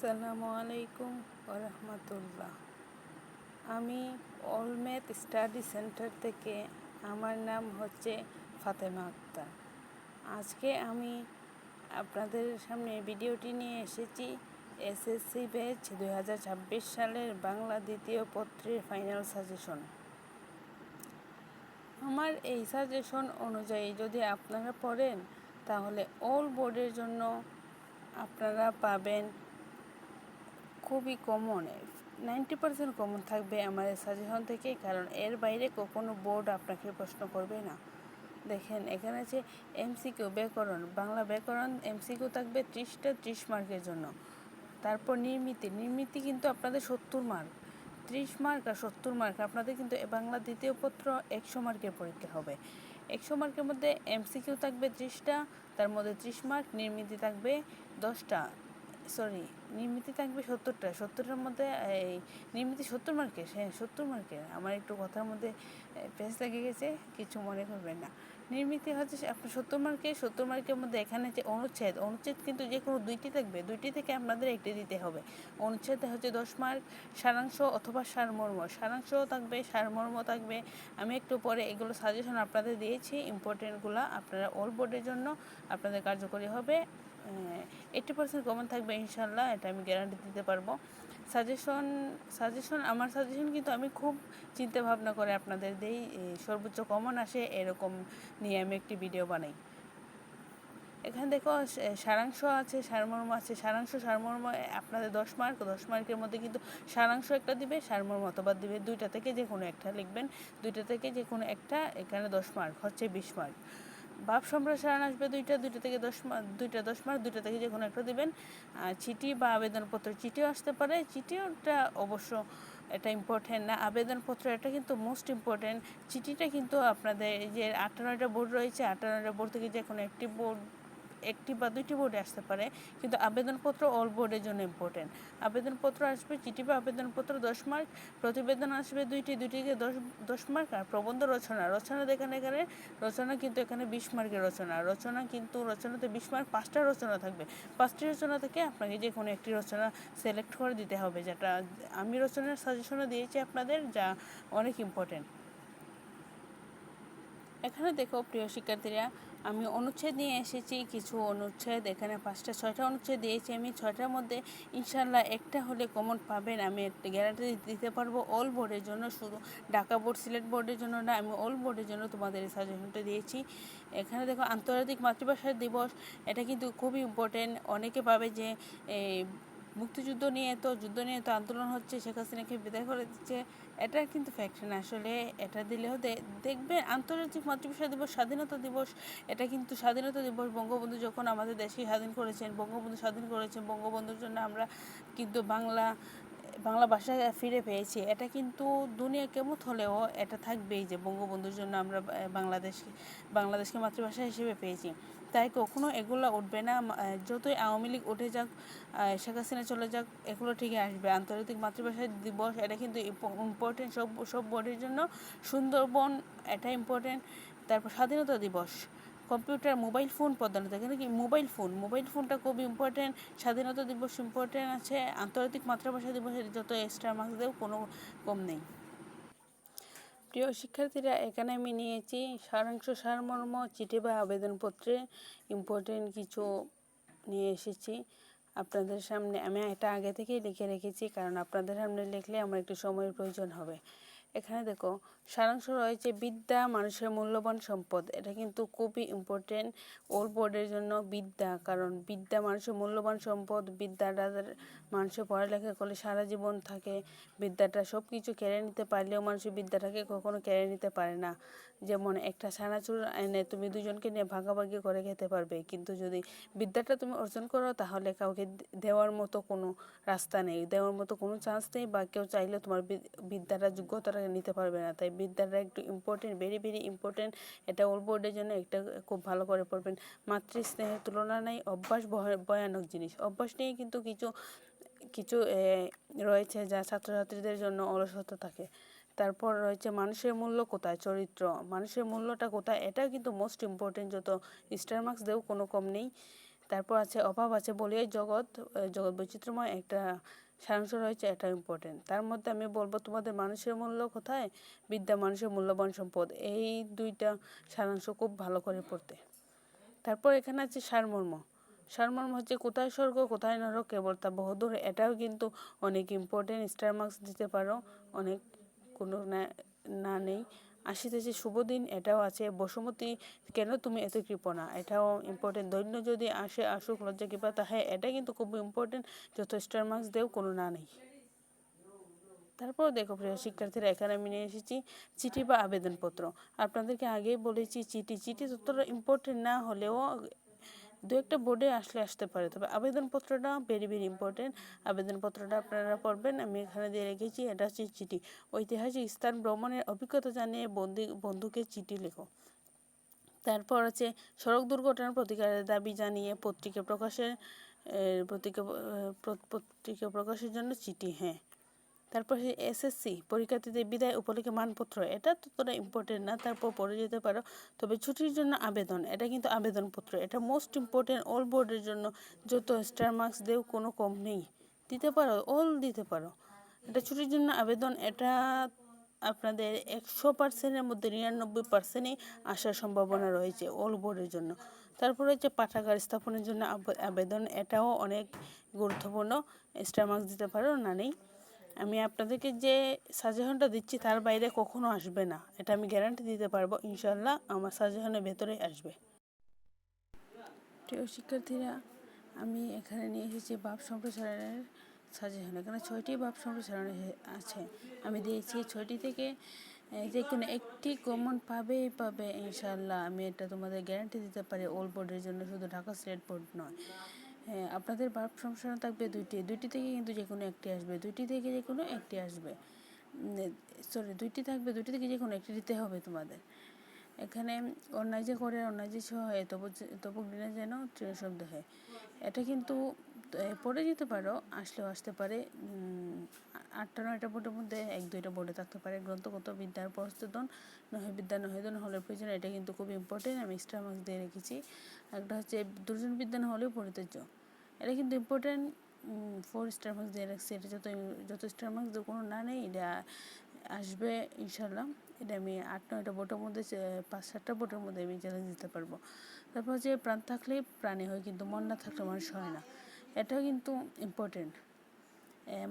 আসসালামু আলাইকুম রহমতুল্লাহ। আমি অলমেত স্টাডি সেন্টার থেকে আমার নাম হচ্ছে ফাতেমা আক্তার। আজকে আমি আপনাদের সামনে ভিডিওটি নিয়ে এসেছি। এসএসসি ব্যাচ দুই সালের বাংলা দ্বিতীয় পত্রের ফাইনাল সাজেশন। আমার এই সাজেশন অনুযায়ী যদি আপনারা পড়েন, তাহলে অল বোর্ডের জন্য আপনারা পাবেন খুবই কমন নাইনটি পার্সেন্ট কমন থাকবে আমাদের সাজেশন থেকে কারণ এর বাইরে কখনো বোর্ড আপনাকে প্রশ্ন করবে না। দেখেন, এখানে আছে এমসিকিউ ব্যাকরণ। বাংলা ব্যাকরণ এমসিকিউ থাকবে ত্রিশটা ত্রিশ মার্কের জন্য। তারপর নির্মিতি। নির্মিতি কিন্তু আপনাদের সত্তর মার্ক। ত্রিশ মার্ক আর সত্তর মার্ক আপনাদের কিন্তু বাংলা দ্বিতীয় পত্র একশো মার্কের পরীক্ষা হবে। একশো মার্কের মধ্যে এমসিকিউ থাকবে ত্রিশটা, তার মধ্যে ত্রিশ মার্ক, নির্মিতি থাকবে দশটা। সরি নির্মিতি থাকবে সত্তরটা। সত্তরটার মধ্যে, এই, নির্মিতি সত্তর মার্কের হ্যাঁ সত্তর মার্কের আমার একটু কথার মধ্যে পেজ লেগে গেছে, কিছু মনে করবেন না। নির্মিতি হচ্ছে আপনার সত্তর মার্কের সত্তর মার্কের মধ্যে এখানে যে অনুচ্ছেদ অনুচ্ছেদ কিন্তু যে কোনো দুইটি থাকবে। দুইটি থেকে আপনাদের একটি দিতে হবে। অনুচ্ছেদ হচ্ছে দশ মার্ক সারাংশ অথবা সারমর্ম। সারাংশও থাকবে, সারমর্ম থাকবে। আমি একটু পরে এগুলো সাজেশন আপনাদের দিয়েছি ইম্পর্টেন্টগুলো আপনারা অল বোর্ডের জন্য আপনাদের কার্যকরী হবে। এইটি পার্সেন্ট কমন থাকবে ইনশাল্লাহ এটা আমি গ্যারান্টি দিতে পারব। সাজেশন সাজেশন আমার সাজেশন কিন্তু আমি খুব চিন্তা ভাবনা করে আপনাদের দেই সর্বোচ্চ কমন আসে এরকম নিয়ে আমি একটি ভিডিও বানাই। এখানে দেখো সারাংশ আছে, সারমর্ম আছে, সারাংশ, সারমর্ম আপনাদের দশ মার্ক দশ মার্কের মধ্যে কিন্তু সারাংশ একটা দিবে, সারমর্ম অথবা দিবে দুইটা থেকে যে কোনো একটা, লিখবেন। দুইটা থেকে যে কোনো একটা, এখানে দশ মার্ক হচ্ছে বিশ মার্ক ভাব সম্প্রসারণ আসবে দুইটা দুইটা থেকে দশ মাস দুইটা দশ মাস, দুইটা থেকে যে কোনো একটা দেবেন। চিঠি বা আবেদনপত্র, চিঠিও আসতে পারে। চিঠিওটা অবশ্য এটা ইম্পর্টেন্ট না, আবেদনপত্র এটা কিন্তু মোস্ট ইম্পর্টেন্ট চিঠিটা কিন্তু আপনাদের যে আটান্নটা বোর্ড রয়েছে আটান্নটা বোর্ড থেকে যে কোনো একটি বোর্ড একটি বা দুইটি বোর্ডে আসতে পারে, কিন্তু আবেদনপত্র অল বোর্ডের জন্য ইম্পর্টেন্ট আবেদনপত্র আসবে চিঠি বা আবেদনপত্র দশ মার্ক প্রতিবেদন আসবে দুইটি, দুইটিকে দশ দশ মার্ক আর প্রবন্ধ রচনা। রচনা দেখেন এখানে রচনা কিন্তু এখানে বিশ মার্কের রচনা। রচনা কিন্তু, রচনাতে বিশ মার্ক পাঁচটা রচনা থাকবে। পাঁচটি রচনা থেকে আপনাকে যে কোনো একটি রচনা সিলেক্ট করে দিতে হবে, যেটা আমি রচনার সাজেশনও দিয়েছি আপনাদের, যা অনেক ইম্পর্টেন্ট এখানে দেখো প্রিয় শিক্ষার্থীরা, আমি অনুচ্ছেদ নিয়ে এসেছি, কিছু অনুচ্ছেদ। এখানে পাঁচটা, ছয়টা অনুচ্ছেদ দিয়েছি আমি। ছয়টার মধ্যে ইনশাল্লাহ একটা হলে কমন পাবেন। আমি একটা গ্যারান্টি দিতে পারব অল বোর্ডের জন্য। শুধু ঢাকা বোর্ড সিলেট বোর্ডের জন্য না, আমি অল বোর্ডের জন্য তোমাদের এই সাজেশনটা দিয়েছি। এখানে দেখো আন্তর্জাতিক মাতৃভাষা দিবস, এটা কিন্তু খুবই ইম্পর্টেন্ট অনেকে পাবে যে মুক্তিযুদ্ধ নিয়ে, তো যুদ্ধ নিয়ে তো আন্দোলন হচ্ছে, শেখ হাসিনাকে বিদায় করে দিচ্ছে। এটা কিন্তু ফ্যাক্ট না। আসলে এটা দিলেও দেখবে আন্তর্জাতিক মাতৃভাষা দিবস, স্বাধীনতা দিবস, এটা কিন্তু স্বাধীনতা দিবস। বঙ্গবন্ধু যখন আমাদের দেশকে স্বাধীন করেছেন, বঙ্গবন্ধু স্বাধীন করেছেন, বঙ্গবন্ধুর জন্য আমরা কিন্তু বাংলা বাংলা ভাষা ফিরে পেয়েছি। এটা কিন্তু দুনিয়া কেমন হলেও এটা থাকবেই যে বঙ্গবন্ধুর জন্য আমরা বাংলাদেশ বাংলাদেশকে মাতৃভাষা হিসেবে পেয়েছি। তাই কখনো এগুলো উঠবে না। যতই আওয়ামী লীগ উঠে যাক শেখ হাসিনা চলে যাক, এগুলো ঠিকই আসবে। আন্তর্জাতিক মাতৃভাষা দিবস, এটা কিন্তু ইম্পর্টেন্ট সব সব বোর্ডের জন্য। সুন্দরবন, এটা ইম্পর্টেন্ট তারপর স্বাধীনতা দিবস, কম্পিউটার মোবাইল ফোন প্রধানত। কিন্তু কি? মোবাইল ফোন মোবাইল ফোনটা খুব ইম্পর্টেন্ট স্বাধীনতা দিবস ইম্পর্টেন্ট আছে। আন্তর্জাতিক মাতৃভাষা দিবসের যত এক্সট্রা মার্কস দেও কোনো কম নেই। প্রিয় শিক্ষার্থীরা, এখানে আমি নিয়েছি সারাংশ, সারমর্ম, চিঠি বা আবেদনপত্রে ইম্পর্টেন্ট কিছু নিয়ে এসেছি। আপনাদের সামনে আমি এটা আগে থেকেই লিখে রেখেছি, কারণ আপনাদের সামনে লিখলে আমার একটু সময়ের প্রয়োজন হবে। এখানে দেখো, সারাংশ রয়েছে বিদ্যা, মানুষের মূল্যবান সম্পদ। এটা কিন্তু খুবই ইম্পর্টেন্ট ওল বোর্ডের জন্য বিদ্যা, কারণ বিদ্যা মানুষের মূল্যবান সম্পদ, বিদ্যাটা মানুষের পড়ালেখা করলে সারা জীবন থাকে। বিদ্যাটা সব কিছু কেড়ে নিতে পারলেও মানুষের বিদ্যাটাকে কখনো কেড়ে নিতে পারে না। যেমন একটা ছানাচুর এনে তুমি দুজনকে নিয়ে ভাগাভাগি করে খেতে পারবে, কিন্তু যদি বিদ্যাটা তুমি অর্জন করো, তাহলে কাউকে দেওয়ার মতো কোনো রাস্তা নেই। দেওয়ার মতো কোনো চান্স নেই বা কেউ চাইলে তোমার বিদ্যাটা, যোগ্যতাটা নিতে পারবে না। তাই বিদ্যাটা একটু ইম্পর্টেন্ট ভেরি ভেরি ইম্পর্টেন্ট এটা ওল বোর্ডের জন্য একটা খুব ভালো করে পড়বেন। মাতৃস্নেহের তুলনা নেই, অভ্যাস ভয়ানক জিনিস। অভ্যাস নিয়ে কিন্তু কিছু কিছু রয়েছে যা ছাত্রছাত্রীদের জন্য অলসতা থাকে। তারপর রয়েছে মানুষের মূল্য কোথায়? চরিত্র। মানুষের মূল্যটা কোথায়? এটা কিন্তু মোস্ট ইম্পর্টেন্ট যত স্টার মার্কস দেও কোনো কম নেই। তারপর আছে, অভাব আছে। বলিয়ে জগৎ জগৎ বৈচিত্র্যময় একটা সারাংশ রয়েছে এটা ইম্পর্টেন্ট তার মধ্যে আমি বলব, তোমাদের মানুষের মূল্য কোথায়? বিদ্যা, মানুষের মূল্যবান সম্পদ। এই দুইটা সারাংশ খুব ভালো করে পড়তে। তারপর এখানে আছে সারমর্ম। সারমর্ম হচ্ছে কোথায় স্বর্গ, কোথায় নরক, কেবল তা বহুদূর এটাও কিন্তু অনেক ইম্পর্টেন্ট স্টার মার্কস দিতে পারো, অনেক কোনো না না নেই। আসিতেছে শুভ দিন, এটাও আছে। বসুমতী, কেন তুমি এত কৃপণা? এটাও ইম্পর্টেন্ট দৈন্য যদি আসে, আসুক, লজ্জা, কৃপা, তা হ্যাঁ এটা কিন্তু খুব ইম্পর্টেন্ট যত স্টার মার্কস দেও, কোনো না নেই। তারপর দেখো প্রিয় শিক্ষার্থীরা, এখানে আমি নিয়ে এসেছি চিঠি বা আবেদনপত্র। আপনাদেরকে আগেই বলেছি, চিঠি চিঠি ততটা ইম্পর্টেন্ট না হলেও দু একটা বোর্ডে আসলে আসতে পারে। তবে আবেদনপত্রটা ভেরি ভেরি ইম্পর্টেন্ট আবেদনপত্রটা আপনারা পড়বেন, আমি এখানে দিয়ে রেখেছি, এটা হচ্ছে চিঠি। ঐতিহাসিক স্থান ভ্রমণের অভিজ্ঞতা জানিয়ে বন্ধু বন্ধুকে চিঠি লেখো। তারপর আছে, সড়ক দুর্ঘটনার প্রতিকারের দাবি জানিয়ে পত্রিকা প্রকাশের পত্রিকা পত্রিকা প্রকাশের জন্য চিঠি হ্যাঁ। তারপর এসএসসি পরীক্ষার্থীদের বিদায় উপলক্ষে মানপত্র, এটা ততটা ইম্পর্টেন্ট না, তারপর পড়ে যেতে পারো। তবে ছুটির জন্য আবেদন, এটা কিন্তু আবেদনপত্র, এটা মোস্ট ইম্পর্টেন্ট অল বোর্ডের জন্য, যত স্টার মার্কস দেও কোনো কম নেই। দিতে পারো অল দিতে পারো। এটা ছুটির জন্য আবেদন, এটা আপনাদের একশো পার্সেন্টের মধ্যে নিরানব্বই পার্সেন্টই আসার সম্ভাবনা রয়েছে অল বোর্ডের জন্য। তারপর হচ্ছে পাঠাগার স্থাপনের জন্য আবে- আবেদন, এটাও অনেক গুরুত্বপূর্ণ। স্টার মার্কস দিতে পারো না নেই। আমি আপনাদেরকে যে সাজেশনটা দিচ্ছি তার বাইরে কখনো আসবে না। এটা আমি গ্যারান্টি দিতে পারব ইনশাল্লাহ আমার সাজেশনের ভেতরে আসবে। প্রিয় শিক্ষার্থীরা, আমি এখানে নিয়ে এসেছি বাপ সম্প্রসারণের সাজেশন এখানে ছয়টি বাপ সম্প্রসারণ আছে। আমি দিয়েছি ছয়টি থেকে যে কোনো একটি কমন পাবেই পাবে ইনশাল্লাহ আমি এটা তোমাদের গ্যারান্টি দিতে পারি ওল্ড বোর্ডের জন্য শুধু ঢাকা স্টেট বোর্ড নয়। হ্যাঁ আপনাদের ভাব সম্প্রসারণ থাকবে দুইটি। দুইটি থেকে কিন্তু যে কোনো একটি আসবে। দুইটি থেকে যে কোনো একটি আসবে। সরি দুইটি থাকবে, দুইটি থেকে যে কোনো একটি দিতে হবে তোমাদের। এখানে অন্যায় যে করে, অন্যায় যে হয় যে- তবু দিনে যেন ট্রেন শব্দ হয়। এটা কিন্তু পড়ে যেতে পারো, আসলেও আসতে পারে। আটটা নয়টা বোর্ডের মধ্যে এক দুইটা বোর্ডে থাকতে পারে। গ্রন্থগত বিদ্যার প্রস্তুতন, নহে বিদ্যা নহেদন হলের প্রয়োজন, এটা কিন্তু খুব ইম্পর্টেন্ট আমি এক্সট্রা মার্কস দিয়ে রেখেছি। একটা হচ্ছে দুর্জন বিদ্যা না হলেও পরিত্য এটা কিন্তু ইম্পর্টেন্ট ফোর স্টার মার্কস দিয়ে রাখছি। এটা যত যত স্টার মার্কস কোনো না নেই, এটা আসবে ইনশাল্লাহ এটা আমি আট, নয়টা বোটের মধ্যে পাঁচ, সাতটা বোটের মধ্যে আমি চ্যালেঞ্জ দিতে পারব। তারপর হচ্ছে প্রাণ থাকলে প্রাণী হয়, কিন্তু মন না থাকলে মানুষ হয় না। এটাও কিন্তু ইম্পর্টেন্ট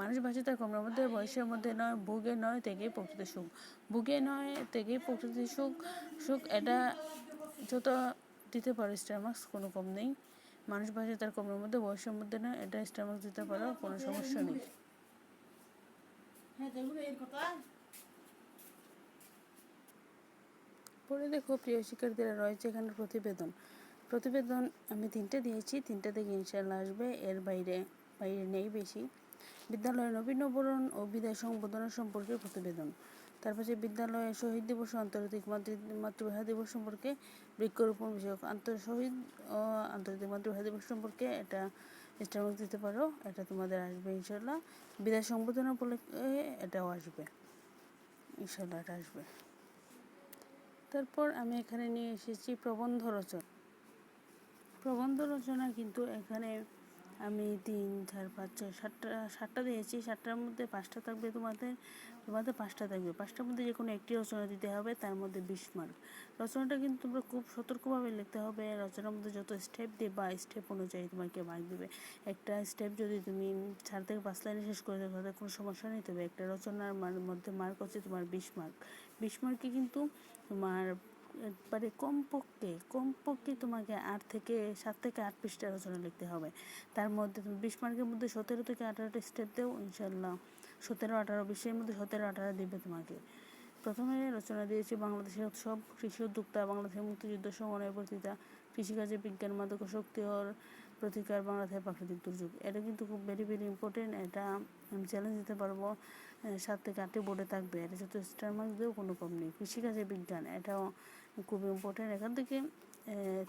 মানুষ বাঁচে তার কর্মের মধ্যে, বয়সের মধ্যে নয়, ভোগে নয় থেকেই প্রকৃত সুখ। ভোগে নয় থেকেই প্রকৃতি সুখ। সুখ এটা যত দিতে পারো স্টার মার্কস কোনো কম নেই। মানুষ বয়সে তার কোমরের মধ্যে বয়সের মধ্যে না এটা স্টামাক দিতে পারো কোনো সমস্যা নেই। পরে দেখো প্রিয় শিক্ষার্থীরা রয়েছে এখানে প্রতিবেদন। প্রতিবেদন আমি তিনটে দিয়েছি তিনটে থেকে ইনশাল্লাহ আসবে এর বাইরে বাইরে নেই বেশি। বিদ্যালয়ের নবীনবরণ ও বিদায় সংবোধনা সম্পর্কে প্রতিবেদন। তারপর বিদ্যালয়ে শহীদ দিবস ও আন্তর্জাতিক মাতৃ- মাতৃভাষা দিবস সম্পর্কে বৃক্ষরোপণ বিষয়ক আন্তর শহীদ ও আন্তর্জাতিক মাতৃভাষা দিবস সম্পর্কে এটা স্টারমার্ক দিতে পারো, এটা তোমাদের আসবে ইনশাল্লাহ বিদায় সংবোধনা উপলক্ষে এটাও আসবে ইনশাল্লাহ এটা আসবে। তারপর আমি এখানে নিয়ে এসেছি প্রবন্ধ রচনা। প্রবন্ধ রচনা কিন্তু এখানে আমি তিন, চার, পাঁচ, ছয়, সাতটা সাতটা দিয়েছি, সাতটার মধ্যে পাঁচটা থাকবে তোমাদের তোমাদের পাঁচটা থাকবে। পাঁচটার মধ্যে যে কোনো একটি রচনা দিতে হবে, তার মধ্যে বিশ মার্ক রচনাটা কিন্তু তোমরা খুব সতর্কভাবে লিখতে হবে, রচনার মধ্যে যত স্টেপ দেবা স্টেপ অনুযায়ী তোমাকে মার্ক দেবে। একটা স্টেপ যদি তুমি চার থেকে পাঁচ লাইনে শেষ করে দেবে তাহলে কোনো সমস্যা নেই। তবে একটা রচনার মধ্যে মার্ক হচ্ছে তোমার বিশ মার্ক বিশ মার্কে কিন্তু তোমার একবারে কমপক্ষে কমপক্ষে তোমাকে আট থেকে সাত থেকে আট পৃষ্ঠা রচনা লিখতে হবে। তার মধ্যে তুমি বিশ মার্কের মধ্যে সতেরো থেকে আঠারোটা স্টেপ দেও ইনশাল্লাহ সতেরো, আঠারো, বিশের মধ্যে সতেরো, আঠারো দিবে তোমাকে। প্রথমে রচনা দিয়েছি বাংলাদেশের উৎসব, কৃষি উদ্যোক্তা, বাংলাদেশের মুক্তিযুদ্ধ সমন্বয় বর্তিতা কৃষিকাজে বিজ্ঞান, মাদক শক্তি ও প্রতিকার, বাংলাদেশের প্রাকৃতিক দুর্যোগ। এটা কিন্তু খুব ভেরি ভেরি ইম্পর্টেন্ট এটা আমি চ্যালেঞ্জ দিতে পারব। সাত থেকে আটটি বোর্ডে থাকবে। এটা যত স্টার মার্ক দিয়েও কোনো কম নেই। কৃষিকাজে বিজ্ঞান, এটাও খুব ইম্পর্টেন্ট এখান থেকে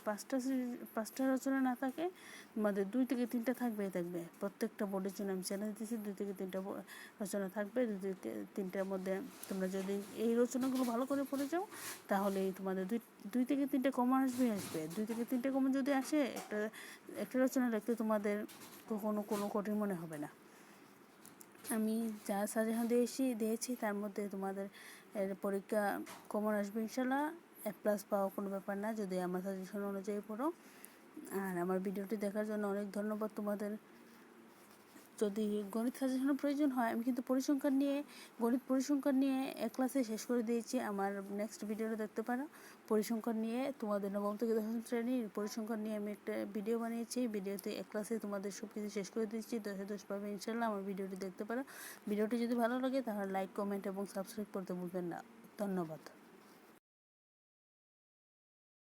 পাঁচটা পাঁচটা রচনা না থাকে তোমাদের দুই থেকে তিনটা থাকবেই থাকবে। প্রত্যেকটা বোর্ডের জন্য আমি চ্যালেঞ্জ দিচ্ছি দুই থেকে তিনটা রচনা থাকবে, দুই থেকে তিনটার মধ্যে তোমরা যদি এই রচনাগুলো ভালো করে পড়ে যাও, তাহলেই তোমাদের দুই দুই থেকে তিনটে কমন আসবে আসবে। দুই থেকে তিনটে কমন যদি আসে, একটা একটা রচনা লিখতে তোমাদের কখনো কোনো কঠিন মনে হবে না। আমি যা সাজেশন দিয়েছি দিয়েছি, তার মধ্যে তোমাদের পরীক্ষা কমন আসবে ইনশাল্লাহ। এক প্লাস পাওয়া কোনো ব্যাপার না, যদি আমার সাজেশন অনুযায়ী পড়ো। আর আমার ভিডিওটি দেখার জন্য অনেক ধন্যবাদ তোমাদের। যদি গণিত সাজেশনের প্রয়োজন হয়, আমি কিন্তু পরিসংখ্যান নিয়ে, গণিত পরিসংখ্যান নিয়ে এক ক্লাসে শেষ করে দিয়েছি। আমার নেক্সট ভিডিওটা দেখতে পারো। পরিসংখ্যান নিয়ে তোমাদের নবম থেকে দশম শ্রেণির পরিসংখ্যান নিয়ে আমি একটা ভিডিও বানিয়েছি। ভিডিওতে এক ক্লাসে তোমাদের সব কিছু শেষ করে দিচ্ছি দশে দশ পাবে ইনশাল্লাহ আমার ভিডিওটি দেখতে পারো। ভিডিওটি যদি ভালো লাগে তাহলে লাইক কমেন্ট এবং সাবস্ক্রাইব করতে ভুলবেন না। ধন্যবাদ।